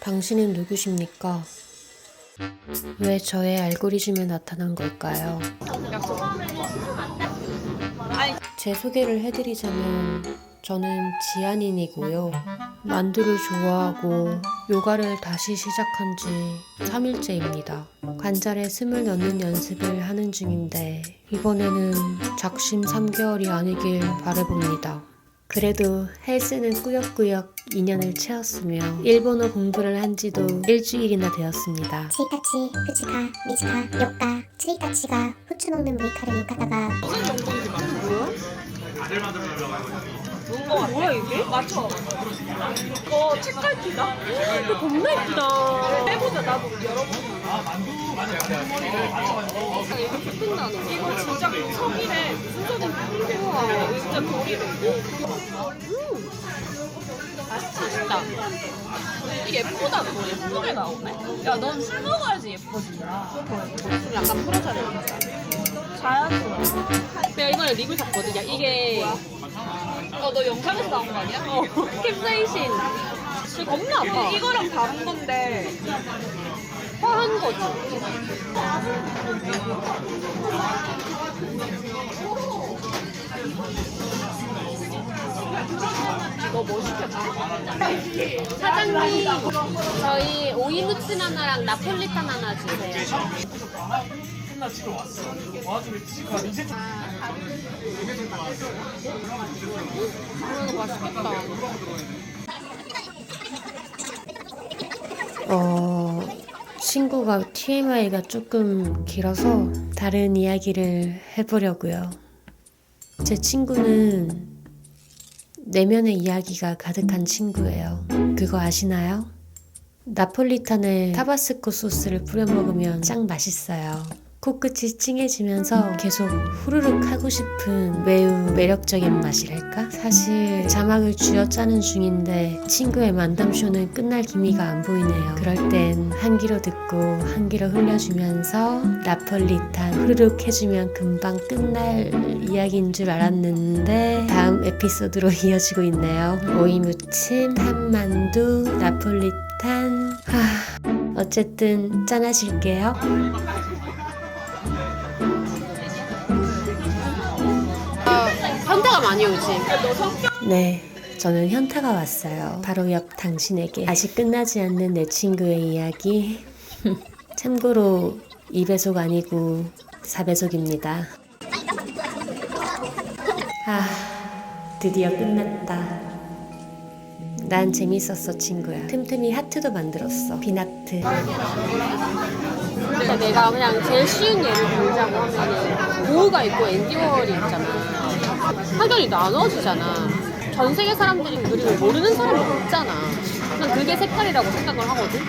당신은 누구십니까? 왜 저의 알고리즘에 나타난 걸까요? 제 소개를 해드리자면 저는 지안인이고요. 만두를 좋아하고 요가를 다시 시작한 지 3일째입니다. 관절에 숨을 넣는 연습을 하는 중인데 이번에는 작심 3개월이 아니길 바라봅니다. 그래도 헬스는 꾸역꾸역 2년을 채웠으며 일본어 공부를 한 지도 일주일이나 되었습니다. 스리타치, 후치카, 미치카, 역가, 스리타치가 후추 먹는 무이카를 욕하다가 어, 뭐야 이게? 맞춰. 이거 책갈피다? 이거 겁나 예쁘다. 해보자 나도 열어보자. 아 만두 맞아 만두 머리를 맞춰가지고. 이렇게 끝나는 거. 이거 진짜 석이래. 무슨 석인지 우와 진짜 돌이래. 음. 맛있다. 이게 예쁘다 너 예쁘게 나오네. 야 넌 술 먹어야지 예뻐진다. 좀 약간 풀어줘야 되겠다. 자연스러워. 내가 이번에 립을 샀거든. 야 이게 어, 너 영상에서 나온 거 아니야? 어, 캡사이신. 술 겁나 아파. 이거랑 다른 건데. 화한 거지. 너뭐 시켰지? 사장님, 저희 오이 무침 하나랑 나폴리탄 하나 주세요. 나 지금 왔어. 와가지고 지금 인쇄 좀 이거 맛있겠다. 어, 친구가 TMI가 조금 길어서 다른 이야기를 해보려고요. 제 친구는 내면의 이야기가 가득한 친구예요. 그거 아시나요? 나폴리탄에 타바스코 소스를 뿌려 먹으면 짱 맛있어요. 코끝이 찡해지면서 계속 후루룩 하고 싶은 매우 매력적인 맛이랄까? 사실 자막을 쥐어짜는 중인데 친구의 만담쇼는 끝날 기미가 안 보이네요. 그럴 땐한 귀로 듣고 한 귀로 흘려주면서 나폴리탄 후루룩 해주면 금방 끝날 이야기인 줄 알았는데 다음 에피소드로 이어지고 있네요. 오이무침, 한만두, 나폴리탄. 하, 어쨌든 짠하실게요. 현타가 많이 오지. 네, 저는 현타가 왔어요. 바로 옆 당신에게. 아직 끝나지 않는 내 친구의 이야기. 참고로 2배속 아니고 4배속입니다. 아, 드디어 끝났다. 난 재밌었어, 친구야. 틈틈이 하트도 만들었어. 비나트. 근데 내가 그냥 제일 쉬운 예를 들자고 하면은 보우가 있고 앤디 워홀이 있잖아. 확연히 나눠지잖아. 전 세계 사람들이 그림을 모르는 사람이 없잖아. 난 그게 색깔이라고 생각을 하거든.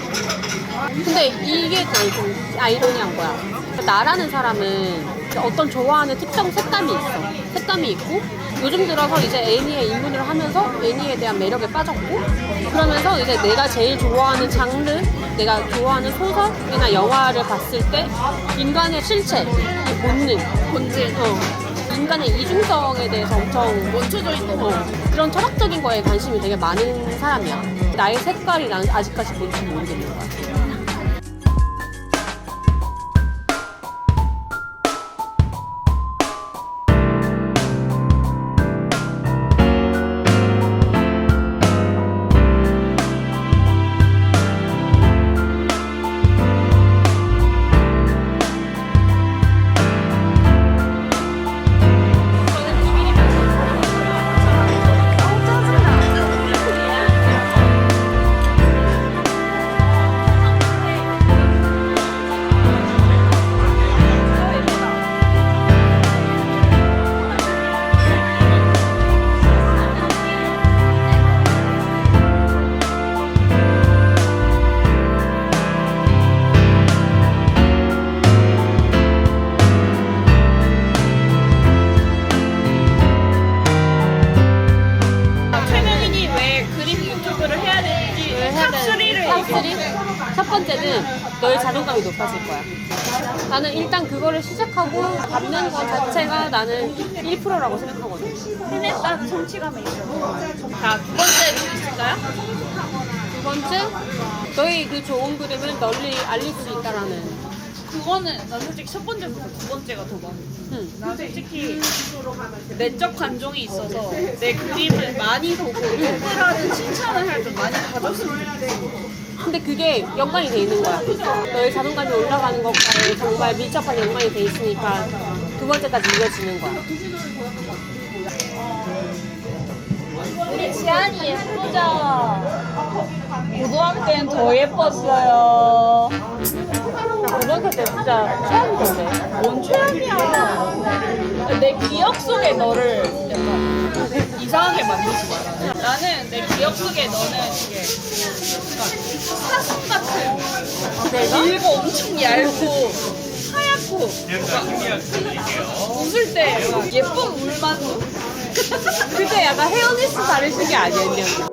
근데 이게 난좀 아이러니한 거야. 나라는 사람은 어떤 좋아하는 특정 색감이 있어. 색감이 있고 요즘 들어서 이제 애니에 입문을 하면서 애니에 대한 매력에 빠졌고 그러면서 이제 내가 제일 좋아하는 장르, 내가 좋아하는 소설이나 영화를 봤을 때 인간의 실체, 이 본능, 본질, 어, 인간의 이중성에 대해서 엄청 멈춰져 있는 어, 그런 철학적인 거에 관심이 되게 많은 사람이야. 나의 색깔이 난 아직까지 뭔지 모르겠는 거야. 최 번째는 너의 자존감이 높아질 거야. 나는 일단 그거를 시작하고 받는 것 자체가 나는 1%라고 생각하거든. 해냈다 성취감이 있어. 자, 두 번째 있을까요? 두 번째, 너희 그 좋은 그림을 널리 알릴 수 있다라는. 그거는 난 솔직히 첫 번째보다 두 번째가 더 많아. 응. 난 솔직히 내적 관종이 있어서 내 그림을 많이 보고 예쁘라는 칭찬을 할 때 많이 받았으면 좋겠어. 근데 그게 연관이 돼 있는 거야. 너의 자존감이 올라가는 것과는 정말 밀접한 연관이 돼 있으니까 두 번째까지 이어지는 거야. 우리 지안이 예쁘죠? 고등학교 때는 더 예뻤어요. 나 고등학교 때 진짜 최악이던데. 뭔 최악이야. 내 기억 속에 너를 약간 이상하게 만들지 마라. 나는 내 기억 속에 너는 이게 약간 사슴 같은 길고 엄청 얇고 하얗고 웃을 때 예쁜 물만두? 그때 약간 헤어니스 바르신 게 아니었냐?